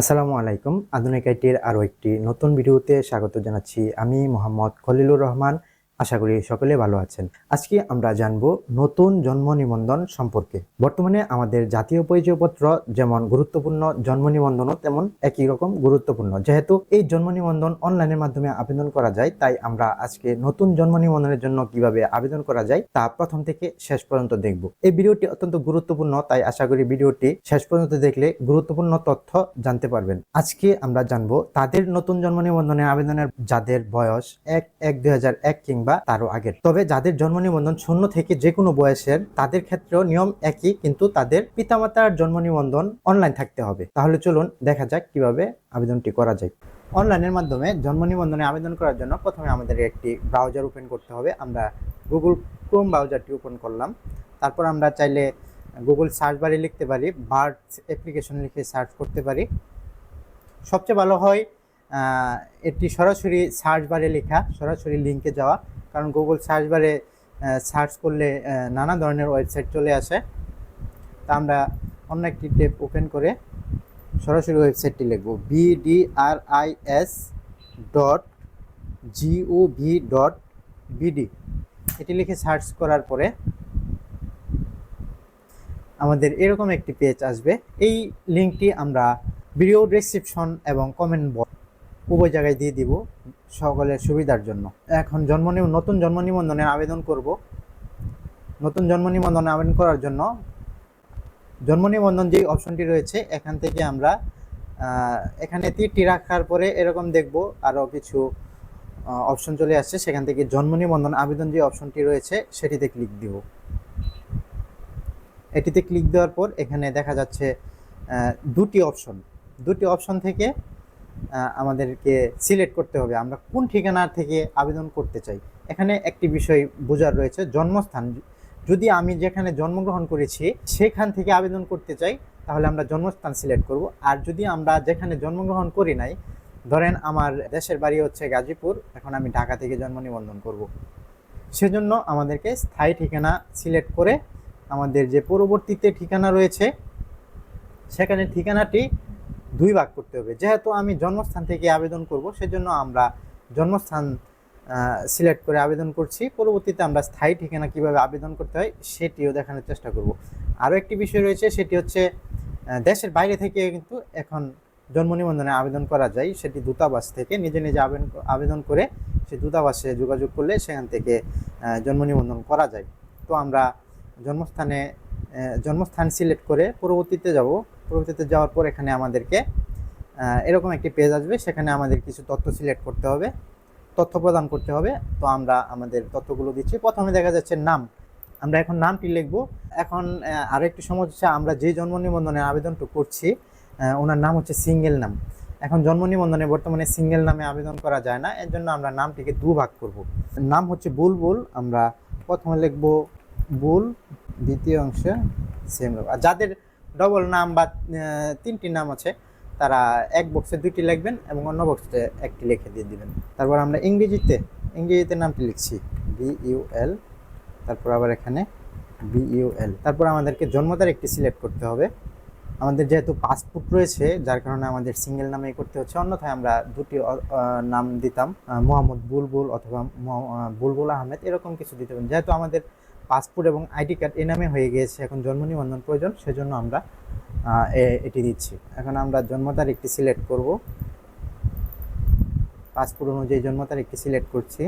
আসসালামু আলাইকুম। আধুনিক আইটির আরও একটি নতুন ভিডিওতে স্বাগত জানাচ্ছি। আমি মোহাম্মদ খলিলুর রহমান আশা করি সকলে ভালো আছেন। আজকে আমরা জানব নতুন জন্ম নিবন্ধন সম্পর্কে। বর্তমানে আমাদের জাতীয় পরিচয়পত্র যেমন গুরুত্বপূর্ণ, জন্ম নিবন্ধনও তেমন একই রকম গুরুত্বপূর্ণ। যেহেতু এই জন্ম নিবন্ধন অনলাইনের মাধ্যমে আবেদন করা যায়, তাই আমরা আজকে নতুন জন্ম নিবন্ধনের জন্য কীভাবে আবেদন করা যায় তা প্রথম থেকে শেষ পর্যন্ত দেখব। এই ভিডিওটি অত্যন্ত গুরুত্বপূর্ণ, তাই আশা করি ভিডিওটি শেষ পর্যন্ত দেখলে গুরুত্বপূর্ণ তথ্য জানতে পারবেন। আজকে আমরা জানব তাদের নতুন জন্ম নিবন্ধনের আবেদনের যাদের বয়স এক এক দুই হাজার এক কিংবা তারও আগের। তবে যাদের জন্ম নিবন্ধন শূন্য থেকে যে কোনো বয়সের, তাদের ক্ষেত্রেও নিয়ম একই, কিন্তু তাদের পিতামাতার জন্ম নিবন্ধন অনলাইন থাকতে হবে। তাহলে চলুন দেখা যাক কীভাবে আবেদনটি করা যায়। অনলাইনের মাধ্যমে জন্ম নিবন্ধনে আবেদন করার জন্য প্রথমে আমাদের একটি ব্রাউজার ওপেন করতে হবে। আমরা গুগল ক্রোম ব্রাউজারটি ওপেন করলাম। তারপর আমরা চাইলে গুগল সার্চ বারে লিখতে পারি বার্থ অ্যাপ্লিকেশন লিখে সার্চ করতে পারি। সবচেয়ে ভালো হয় এটি সরাসরি সার্চ বারে লেখা, সরাসরি লিঙ্কে যাওয়া। কারণ গুগল সার্চ বারে সার্চ করলে নানা ধরনের ওয়েবসাইট চলে আসে। তা আমরা অন্য একটি টেপ ওপেন করে সরাসরি ওয়েবসাইটটি লিখব। BDRIS dot GOV dot BD এটি লিখে সার্চ করার পরে আমাদের এরকম একটি পেজ আসবে। এই লিঙ্কটি আমরা ভিডিও ডেসক্রিপশন এবং কমেন্ট বক্স উভয় জায়গায় দিয়ে দিব। সকলের সুবিধার জন্য। এখন জন্ম নতুন জন্ম নিবন্ধনের আবেদন করব। নতুন জন্ম নিবন্ধনে আবেদন করার জন্য জন্ম নিবন্ধন যে অপশনটি রয়েছে, এখান থেকে আমরা এখানে তীরটি রাখার পরে এরকম দেখব আরও কিছু অপশন চলে আসছে। সেখান থেকে জন্ম নিবন্ধন আবেদন যে অপশনটি রয়েছে, সেটিতে ক্লিক দিব। এটিতে ক্লিক দেওয়ার পর এখানে দেখা যাচ্ছে দুটি অপশন। দুটি অপশন থেকে আমাদেরকে সিলেক্ট করতে হবে। আমরা কোন ঠিকানা থেকে আবেদন করতে চাই? এখানে একটি বিষয় বোঝার রয়েছে, জন্মস্থান। যদি আমি যেখানে জন্মগ্রহণ করেছি, সেখান থেকে আবেদন করতে চাই, তাহলে আমরা জন্মস্থান সিলেক্ট করব। আর যদি আমরা যেখানে জন্মগ্রহণ করি নাই, ধরেন আমার দেশের বাড়ি হচ্ছে গাজীপুর, এখন আমি ঢাকা থেকে জন্ম নিবন্ধন করব। সেজন্য আমাদেরকে স্থায়ী ঠিকানা সিলেক্ট করে আমাদের যে পরবর্তীতে ঠিকানা রয়েছে, সেখানে ঠিকানাটি দুই ভাগ করতে হবে। যেহেতু আমি জন্মস্থান থেকে আবেদন করব, সেজন্য আমরা জন্মস্থান সিলেক্ট করে আবেদন করছি। পরবর্তীতে আমরা স্থায়ী ঠিকানা কীভাবে আবেদন করতে হয়, সেটিও দেখানোর চেষ্টা করব। আরও একটি বিষয় রয়েছে, সেটি হচ্ছে দেশের বাইরে থেকে কিন্তু এখন জন্ম নিবন্ধনে আবেদন করা যায়। সেটি দূতাবাস থেকে নিজে নিজে আবেদন আবেদন করে সে দূতাবাসে যোগাযোগ করলে সেখান থেকে জন্ম নিবন্ধন করা যায়। তো আমরা জন্মস্থানে জন্মস্থান সিলেক্ট করে পরবর্তীতে যাব। পরবর্তীতে যাওয়ার পর এখানে আমাদেরকে এরকম একটি পেজ আসবে। সেখানে আমাদের কিছু তথ্য সিলেক্ট করতে হবে তথ্য প্রদান করতে হবে। তো আমরা আমাদের তথ্যগুলো দিচ্ছি। প্রথমে দেখা যাচ্ছে নাম। আমরা এখন নামটি লিখব। এখন আহ, আরও একটি সমস্যা আমরা যে জন্ম নিবন্ধনের আবেদনটা করছি ওনার নাম হচ্ছে সিঙ্গেল নাম। এখন জন্ম নিবন্ধনে বর্তমানে সিঙ্গেল নামে আবেদন করা যায় না। এর জন্য আমরা নামটিকে দু ভাগ করব। নাম হচ্ছে বুলবুল। আমরা প্রথমে লিখব বুল দ্বিতীয় অংশে সেম আর যাদের ডবল নাম বা তিনটি নাম আছে, তারা এক বক্সে দুইটি লিখবেন এবং অন্য বক্সে একটি লিখে দিয়ে দিবেন। তারপর আমরা ইংরেজিতে ইংরেজিতে নামটি লিখছি। বি ইউ এল তারপর আবার এখানে বি ইউ এল তারপর আমাদেরকে জন্ম তারিখটি সিলেক্ট করতে হবে। আমাদের যেহেতু পাসপোর্ট রয়েছে, যার কারণে আমাদের সিঙ্গেল নামে করতে হচ্ছে। অন্যথায় আমরা দুটি নাম দিতাম মোহাম্মদ বুলবুল অথবা বুলবুল আহমেদ, এরকম কিছু দিতে পারেন যেহেতু আমাদের পাসপোর্ট এবং আইডি কার্ড এ নামে হয়ে গিয়েছে। এখন জন্ম নিবন্ধন প্রয়োজন, সেজন্য আমরা এটি দিচ্ছি। এখন আমরা জন্ম তারিখটি সিলেক্ট করব। পাসপোর্ট অনুযায়ী জন্ম তারিখটি সিলেক্ট করছি।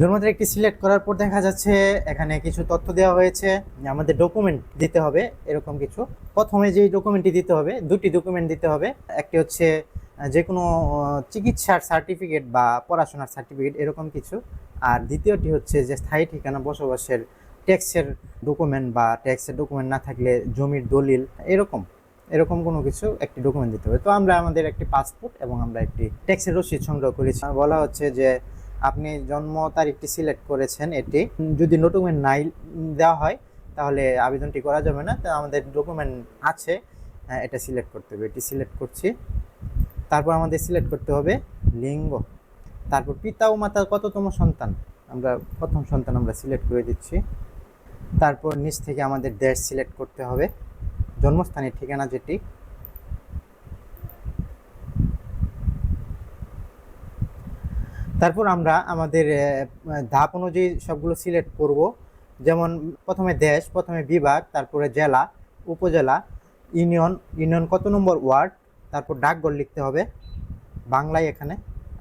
জন্ম তারিখটি সিলেক্ট করার পর দেখা যাচ্ছে এখানে কিছু তথ্য দেওয়া হয়েছে। আমাদের ডকুমেন্ট দিতে হবে, এরকম কিছু। প্রথমে যেই ডকুমেন্টটি দিতে হবে, দুটি ডকুমেন্ট দিতে হবে। একটি হচ্ছে যে কোনো চিকিৎসার সার্টিফিকেট বা পড়াশোনার সার্টিফিকেট, এরকম কিছু। আর দ্বিতীয়টি হচ্ছে যে স্থায়ী ঠিকানা বসবাসের ট্যাক্সের ডকুমেন্ট বা ট্যাক্সের ডকুমেন্ট না থাকলে জমির দলিল এরকম এরকম কোনো কিছু একটি ডকুমেন্ট দিতে হবে। তো আমরা আমাদের একটি পাসপোর্ট এবং আমরা একটি ট্যাক্সের রসিদ সংগ্রহ করেছি। বলা হচ্ছে যে আপনি জন্ম তারিখটি সিলেক্ট করেছেন এটি। যদি ডকুমেন্ট নাই দেওয়া হয় তাহলে আবেদনটি করা যাবে না। তো আমাদের ডকুমেন্ট আছে আহ, এটা সিলেক্ট করতে হবে। এটি সিলেক্ট করছি। তারপর আমাদের সিলেক্ট করতে হবে লিঙ্গ। তারপর পিতা ও মাতা কততম সন্তান? আমরা প্রথম সন্তান আমরা সিলেক্ট করে দিচ্ছি। তারপর নিচ থেকে আমাদের দেশ সিলেক্ট করতে হবে। জন্মস্থানের ঠিকানা যেটি। তারপর আমরা আমাদের ধাপ অনুযায়ী সবগুলো সিলেক্ট করব। যেমন প্রথমে দেশ, প্রথমে বিভাগ, তারপরে জেলা, উপজেলা, ইউনিয়ন ইউনিয়ন কত নম্বর ওয়ার্ড? তারপর ডাকঘর লিখতে হবে। বাংলায় এখানে।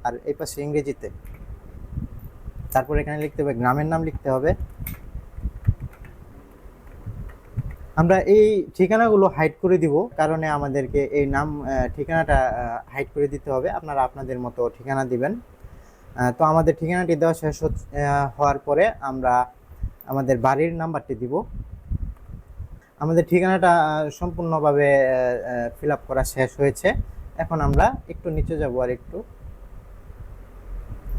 আর এই পাশে ইংরেজিতে। তারপর এখানে লিখতে হবে, গ্রামের নাম লিখতে হবে। আমরা এই ঠিকানাগুলো হাইড করে দিব, কারণে আমাদেরকে এই নাম ঠিকানাটা হাইড করে দিতে হবে। আপনারা আপনাদের মতো ঠিকানা দিবেন। তো আমাদের ঠিকানাটি দেওয়া শেষ হওয়ার পরে আমরা আমাদের বাড়ির নাম্বারটি দিব। আমাদের ঠিকানাটা সম্পূর্ণভাবে ফিল করা শেষ হয়েছে। এখন আমরা একটু নিচে যাব আর একটু।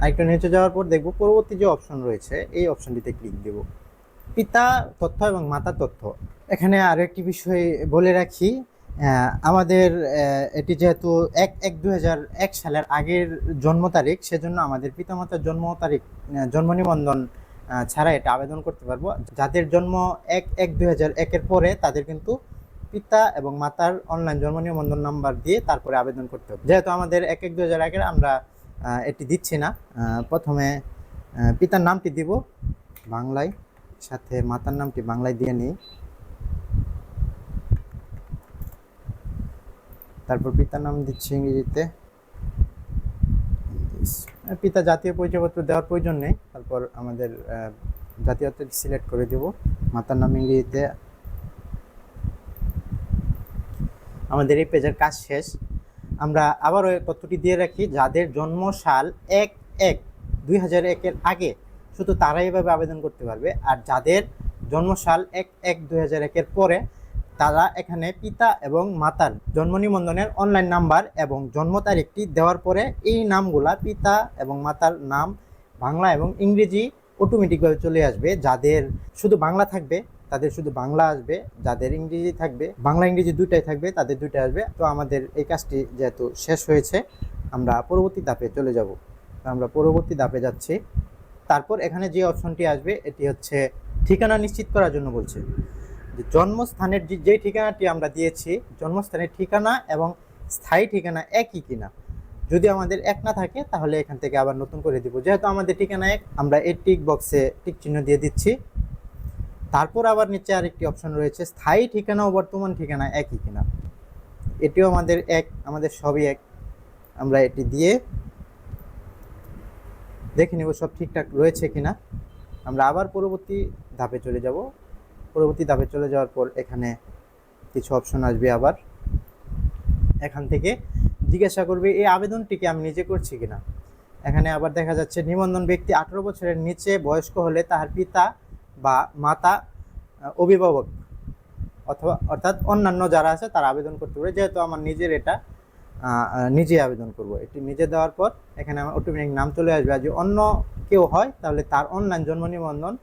আর একটু নিচে যাওয়ার পর দেখব পরবর্তী যে অপশন রয়েছে, এই অপশনটিতে ক্লিক দেব। পিতা তথ্য এবং মাতা তথ্য। এখানে আরও একটি বিষয় বলে রাখি আমাদের এটি যেহেতু এক এক দুই এক সালের আগের জন্ম তারিখ, সেজন্য আমাদের পিতামাতার জন্ম তারিখ জন্ম নিবন্ধন ছাড়া এটা আবেদন করতে পারব। যাদের জন্ম এক এক দুই হাজার একের পরে, তাদের কিন্তু পিতা এবং মাতার অনলাইন জন্ম নিবন্ধন নাম্বার দিয়ে তারপরে আবেদন করতে হবে। যেহেতু আমাদের এক এক দুই হাজার একের আমরা এটি দিচ্ছি না। প্রথমে পিতার নামটি দিব বাংলায় সাথে মাতার নামটি বাংলায় দিয়ে নিই। তারপর পিতার নাম দিচ্ছি ইংরেজিতে। পিতা জাতীয় পরিচয়পত্র দেওয়ার প্রয়োজন নেই। তারপর আমাদের আহ, জাতীয়তা সিলেক্ট করে দেব। মাতার নাম ইংরেজিতে। আমাদের এই পেজের কাজ শেষ। আমরা আবারও তথ্যটি দিয়ে রাখি, যাদের জন্ম সাল এক এক দুই হাজার একের আগে শুধু তারাই এভাবে আবেদন করতে পারবে। আর যাদের জন্ম সাল এক এক দুই হাজার একের পরে, তারা এখানে পিতা এবং মাতার জন্ম নিবন্ধনের অনলাইন নাম্বার এবং জন্ম তারিখটি দেওয়ার পরে এই নামগুলা পিতা এবং মাতার নাম বাংলা এবং ইংরেজি অটোমেটিকভাবে চলে আসবে। যাদের শুধু বাংলা থাকবে তাদের শুধু বাংলা আসবে, যাদের ইংরেজি থাকবে, বাংলা, ইংরেজি দুইটাই থাকবে, তাদের দুইটাই আসবে। তো আমাদের এই কাজটি যেহেতু শেষ হয়েছে, আমরা পরবর্তী ধাপে চলে যাব। আমরা পরবর্তী ধাপে যাচ্ছি। তারপর এখানে যে অপশনটি আসবে, এটি হচ্ছে ঠিকানা নিশ্চিত করার জন্য বলছে। যে জন্মস্থানের যে যে ঠিকানাটি আমরা দিয়েছি, জন্মস্থানের ঠিকানা এবং স্থায়ী ঠিকানা একই কিনা। যদি আমাদের এক না থাকে, তাহলে এখান থেকে আবার নতুন করে দিব। যেহেতু আমাদের ঠিকানা এক, আমরা এই টিক বক্সে টিক চিহ্ন দিয়ে দিচ্ছি। তারপর আবার নিচে আরেকটি অপশন রয়েছে, স্থায়ী ঠিকানা ও বর্তমান ঠিকানা একই কিনা। এটিও আমাদের এক, আমাদের সবই এক। আমরা এটি দিয়ে দেখে নেব সব ঠিকঠাক রয়েছে কিনা। আমরা আবার পরবর্তী ধাপে চলে যাব। পরবর্তী ধাপে চলে যাওয়ার পর এখানে কিছু অপশন আসবে আবার। এখান থেকে জিজ্ঞাসা করবে, এই আবেদনটিকে আমি নিজে করছি কিনা? এখানে আবার দেখা যাচ্ছে, নিবন্ধন ব্যক্তি আঠারো বছরের নিচে বয়স্ক হলে তার পিতা বা মাতা অভিভাবক অথবা অর্থাৎ অন্যান্য যারা আছে তারা আবেদন করতে পারে যেহেতু আমার নিজের এটা নিজে আবেদন করব। এটি নিজে দেওয়ার পর এখানে আমার অটোমেটিক নাম চলে আসবে। আর যদি অন্য কেউ হয়, তাহলে তার অনলাইন জন্ম নিবন্ধন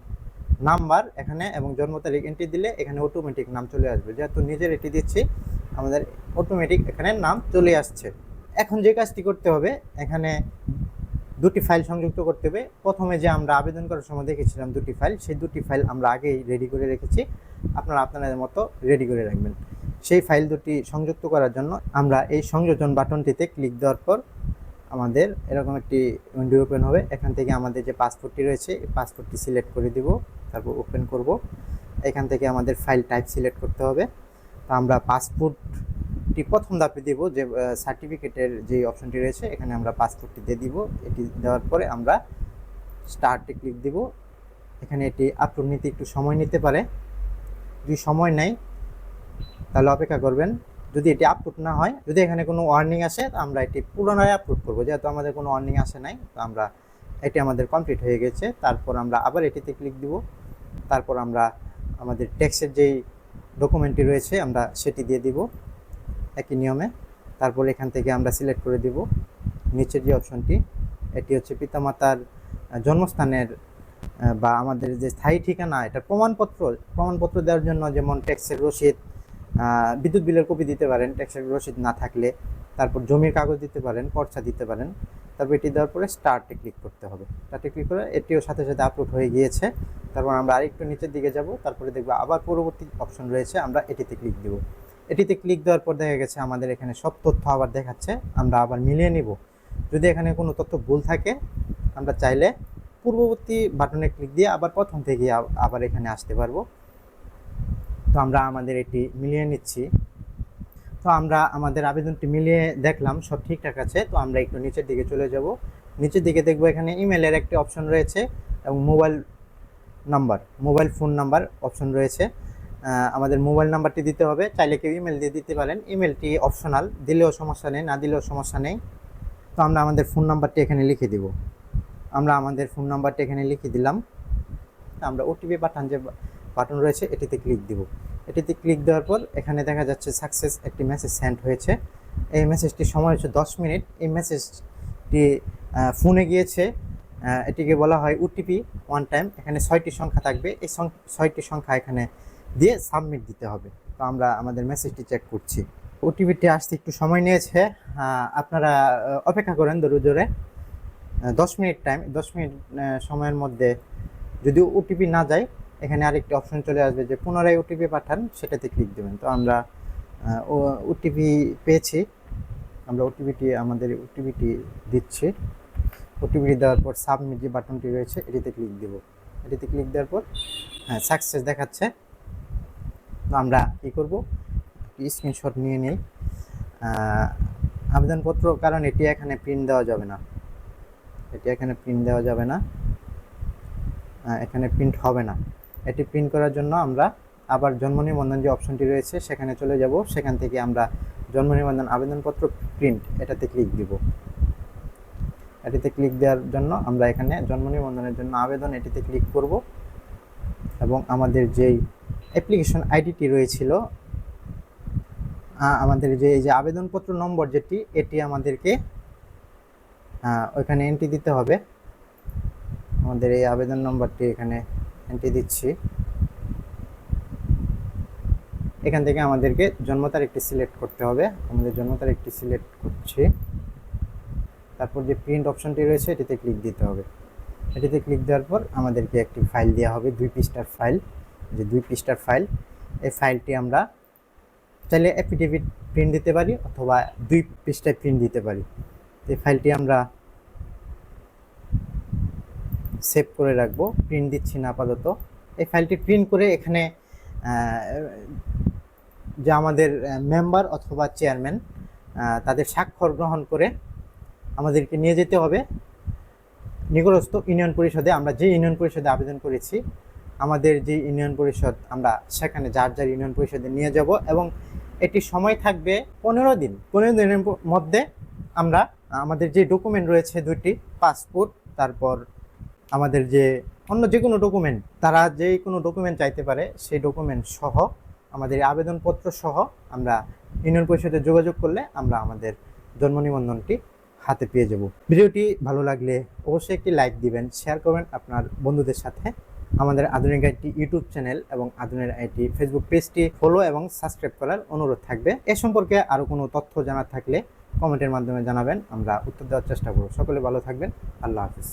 নাম্বার এখানে এবং জন্ম তারিখ এন্ট্রি দিলে এখানে অটোমেটিক নাম চলে আসবে। যেহেতু নিজের এটি দিচ্ছি, আমাদের অটোমেটিক এখানে নাম চলে আসছে। এখন যে কাজটি করতে হবে, এখানে দুটি ফাইল সংযুক্ত করতে হবে। প্রথমে যে আমরা আবেদন করার সময় দেখেছিলাম দুটি ফাইল সেই দুটি ফাইল আমরা আগেই রেডি করে রেখেছি। আপনারা আপনাদের মতো রেডি করে রাখবেন। সেই ফাইল দুটি সংযুক্ত করার জন্য আমরা এই সংযোজন বাটনটিতে ক্লিক দেওয়ার পর আমাদের এরকম একটি উইন্ডো ওপেন হবে। এখান থেকে আমাদের যে পাসপোর্টটি রয়েছে, এই পাসপোর্টটি সিলেক্ট করে দিব। তারপর ওপেন করব। এখান থেকে আমাদের ফাইল টাইপ সিলেক্ট করতে হবে। তো আমরা পাসপোর্টটি প্রথম ধাপে দিব যে সার্টিফিকেটের যে অপশনটি রয়েছে, এখানে আমরা পাসপোর্টটি দিয়ে দিব। এটি দেওয়ার পরে আমরা স্টার্টে ক্লিক দিব। এখানে এটি আপলোড নিতে একটু সময় নিতে পারে। যদি সময় নেয় তাহলে অপেক্ষা করবেন। যদি এটি আপলোড না হয়, যদি এখানে কোনো ওয়ার্নিং আসে আমরা এটি পুনরায় আপলোড করব। যেহেতু আমাদের কোনো ওয়ার্নিং আসে নাই, তো আমরা এটি আমাদের কমপ্লিট হয়ে গেছে। তারপর আমরা আবার এটিতে ক্লিক দিব। তারপর আমরা আমাদের ট্যাক্সের যেই ডকুমেন্টটি রয়েছে, আমরা সেটি দিয়ে দিব। একই নিয়মে। তারপর এখান থেকে আমরা সিলেক্ট করে দিব নিচের যে অপশনটি এটি হচ্ছে পিতামাতার জন্মস্থানের বা আমাদের যে স্থায়ী ঠিকানা এটার প্রমাণপত্র প্রমাণপত্র দেওয়ার জন্য যেমন ট্যাক্সের রসিদ বিদ্যুৎ বিলের কপি দিতে পারেন ট্যাক্সের রসিদ না থাকলে। তারপর জমির কাগজ দিতে পারেন পর্চা দিতে পারেন। তারপর এটি দেওয়ার পরে স্টার্টে ক্লিক করতে হবে। স্টার্টে ক্লিক করে এটিও সাথে সাথে আপলোড হয়ে গিয়েছে। তারপর আমরা আরেকটু নিচের দিকে যাব, তারপরে দেখব আবার পরবর্তী অপশন রয়েছে, আমরা এটিতে ক্লিক দেব। এটিতে ক্লিক দেওয়ার পর দেখা গেছে আমাদের এখানে সব তথ্য আবার দেখাচ্ছে, আমরা আবার মিলিয়ে নিব। যদি এখানে কোনো তথ্য ভুল থাকে, আমরা চাইলে পূর্ববর্তী বাটনে ক্লিক দিয়ে আবার প্রথম থেকে আবার এখানে আসতে পারব। তো আমরা আমাদের এটি মিলিয়ে নিচ্ছি। তো আমরা আমাদের আবেদনটি মিলিয়ে দেখলাম, সব ঠিকঠাক আছে, তো আমরা একটু নিচের দিকে চলে যাব। নিচের দিকে দেখব এখানে ইমেলের একটি অপশন রয়েছে এবং mobile number, mobile phone number option রয়েছে। আমাদের মোবাইল নাম্বারটি দিতে হবে। চাইলে কেউ ইমেল দিয়ে দিতে পারেন। ইমেলটি অপশনাল দিলেও সমস্যা নেই, না দিলেও সমস্যা নেই। তো আমরা আমাদের ফোন নাম্বারটি এখানে লিখে দিব। আমরা আমাদের ফোন নাম্বারটি এখানে লিখে দিলাম। আমরা ওটিপি পাঠান যে বাটন রয়েছে, এটিতে ক্লিক দিব। এটিতে ক্লিক দেওয়ার পর এখানে দেখা যাচ্ছে সাকসেস একটি মেসেজ সেন্ড হয়েছে। এই মেসেজটির সময় হচ্ছে দশ মিনিট। এই মেসেজটি ফোনে গিয়েছে। এটিকে বলা হয় ওটিপি ওয়ান টাইম এখানে ছয়টি সংখ্যা থাকবে। এই ছয়টি সংখ্যা এখানে দিয়ে সাবমিট দিতে হবে। তো আমরা আমাদের মেসেজটি চেক করছি। ওটিপিটি আসতে একটু সময় নিয়েছে। আপনারা অপেক্ষা করেন দূরে জোরে। দশ মিনিট টাইম দশ মিনিট সময়ের মধ্যে যদি ওটিপি না যায়, এখানে আরেকটি অপশন চলে আসবে যে পুনরায় ওটিপি পাঠান, সেটাতে ক্লিক দেবেন। তো আমরা ওটিপি পেয়েছি। আমরা ওটিপিটি আমাদের ওটিপিটি দিচ্ছি। ওটিপিটি দেওয়ার পর সাবমিট যে বাটনটি রয়েছে, এটিতে ক্লিক দেব। এটিতে ক্লিক দেওয়ার পর হ্যাঁ সাকসেস দেখাচ্ছে। আমরা কী করব? স্ক্রিনশট নিয়ে নিই। আবেদনপত্র, কারণ এটি এখানে প্রিন্ট দেওয়া যাবে না। এটি এখানে প্রিন্ট দেওয়া যাবে না। এখানে প্রিন্ট হবে না। এটি প্রিন্ট করার জন্য আমরা আবার জন্ম নিবন্ধন যে অপশনটি রয়েছে, সেখানে চলে যাব। সেখান থেকে আমরা জন্ম নিবন্ধন আবেদনপত্র প্রিন্ট এটাতে ক্লিক দিব। এটিতে ক্লিক দেওয়ার জন্য আমরা এখানে জন্ম নিবন্ধনের জন্য আবেদন এটিতে ক্লিক করব। এবং আমাদের যেই অ্যাপ্লিকেশন আইডিটি রয়েছিল। আমাদের যে, এই যে আবেদনপত্র নম্বর যেটি, এটি আমাদেরকে ওইখানে এন্ট্রি দিতে হবে। আমাদের এই আবেদন নম্বরটি এখানে এন্ট্রি দিচ্ছি। এখান থেকে আমাদেরকে জন্ম তারিখটি সিলেক্ট করতে হবে। আমাদের জন্ম তারিখটি সিলেক্ট করছি। তারপর যে প্রিন্ট অপশনটি রয়েছে, এটিতে ক্লিক দিতে হবে। এটিতে ক্লিক দেওয়ার পর আমাদেরকে একটি ফাইল দেওয়া হবে, দুই পৃষ্ঠার ফাইল যে দুই পৃষ্ঠার ফাইল এই ফাইলটি আমরা চাইলে অ্যাফিডেভিট প্রিন্ট দিতে পারি অথবা দুই পৃষ্ঠায় প্রিন্ট দিতে পারি। এই ফাইলটি আমরা সেভ করে রাখব প্রিন্ট দিচ্ছি না আপাতত। এই ফাইলটি প্রিন্ট করে এখানে যে আমাদের মেম্বার অথবা চেয়ারম্যান তাদের স্বাক্ষর গ্রহণ করে আমাদেরকে নিয়ে যেতে হবে। নিকটস্থ ইউনিয়ন পরিষদে আমরা যে ইউনিয়ন পরিষদে আবেদন করেছি আমাদের যে ইউনিয়ন পরিষদ, আমরা সেখানে যার যার ইউনিয়ন পরিষদে নিয়ে যাব এবং এটি সময় থাকবে পনেরো দিন। পনেরো দিনের মধ্যে আমরা, আমাদের যে ডকুমেন্ট রয়েছে দুটি পাসপোর্ট তারপর আমাদের যে অন্য যে কোনো ডকুমেন্ট তারা যে কোনো ডকুমেন্ট চাইতে পারে, সেই ডকুমেন্ট সহ আমাদের আবেদনপত্র সহ আমরা ইউনিয়ন পরিষদে যোগাযোগ করলে আমরা আমাদের জন্ম নিবন্ধনটি হাতে পেয়ে যাব। ভিডিওটি ভালো লাগলে অবশ্যই একটি লাইক দিবেন শেয়ার করবেন আপনার বন্ধুদের সাথে। আমাদের আধুনিক আইটি ইউটিউব চ্যানেল এবং আধুনিক আইটি ফেসবুক পেজটি ফলো এবং সাবস্ক্রাইব করার অনুরোধ থাকবে। এ সম্পর্কে আরও কোনো তথ্য জানার থাকলে কমেন্টের মাধ্যমে জানাবেন। আমরা উত্তর দেওয়ার চেষ্টা করব। সকলে ভালো থাকবেন। আল্লাহ হাফিজ।